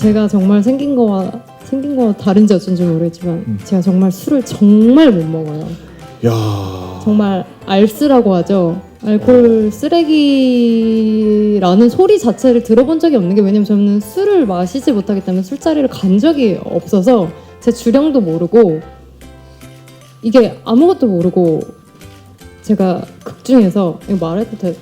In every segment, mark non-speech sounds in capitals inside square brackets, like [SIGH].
제가 정말 생긴 거와 생긴 거와 다른지 어쩐지 모르겠지만 음. 제가 정말 술을 정말 못 먹어요. 야. 정말 알쓰라고 하죠. 알코올 쓰레기라는 소리 자체를 들어본 적이 없는 게 왜냐면 저는 술을 마시지 못하기 때문에 술자리를 간 적이 없어서 제 주량도 모르고 이게 아무것도 모르고 제가 극 중에서 이거 말해도 되나?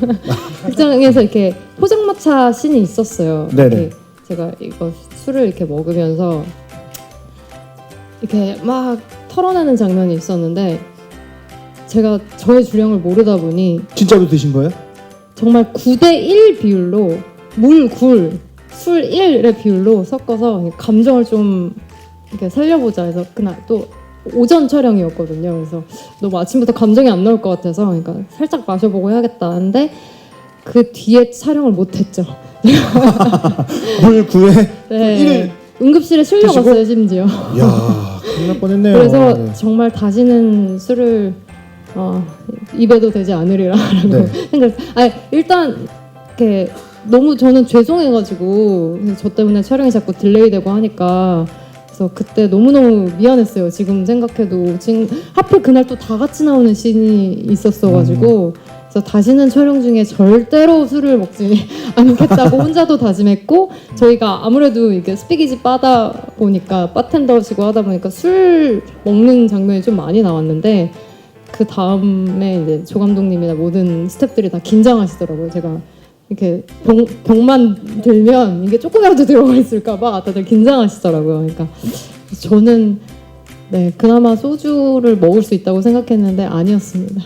[LAUGHS] 극장에서 이렇게 포장마차 씬이 있었어요. 네네. 제가 이거 술을 이렇게 먹으면서 이렇게 막 털어내는 장면이 있었는데 제가 저의 주량을 모르다 보니 진짜로 드신 거예요? 정말 9대1 비율로 물, 굴, 술 1의 비율로 섞어서 감정을 좀 이렇게 살려보자 해서 그날 또 오전 촬영이었거든요. 그래서 너무 아침부터 감정이 안 나올 것 같아서 그러니까 살짝 마셔보고 해야겠다 하는데 그 뒤에 촬영을 못했죠. [LAUGHS] 물 구해. 네. 일을 응급실에 실려갔어요? 심지어. 야, 큰일 날 뻔했네요. 그래서 네. 정말 다시는 술을 어, 입에도 되지 않으리라라고 네. [LAUGHS] 생각. 아 일단 이렇게 너무 저는 죄송해가지고 저 때문에 촬영이 자꾸 딜레이되고 하니까 그래서 그때 너무 너무 미안했어요. 지금 생각해도 지금 하필 그날 또 다 같이 나오는 씬이 있었어가지고. 그래서 다시는 촬영 중에 절대로 술을 먹지 [LAUGHS] 않겠다고 혼자도 다짐했고 저희가 아무래도 이게 스피기지 빠다 보니까 바텐더시고 하다 보니까 술 먹는 장면이 좀 많이 나왔는데 그 다음에 이제 조 감독님이나 모든 스태프들이 다 긴장하시더라고요. 제가 이렇게 병, 병만 들면 이게 조금이라도 들어가 있을까봐 다들 긴장하시더라고요. 그러니까 저는 네 그나마 소주를 먹을 수 있다고 생각했는데 아니었습니다.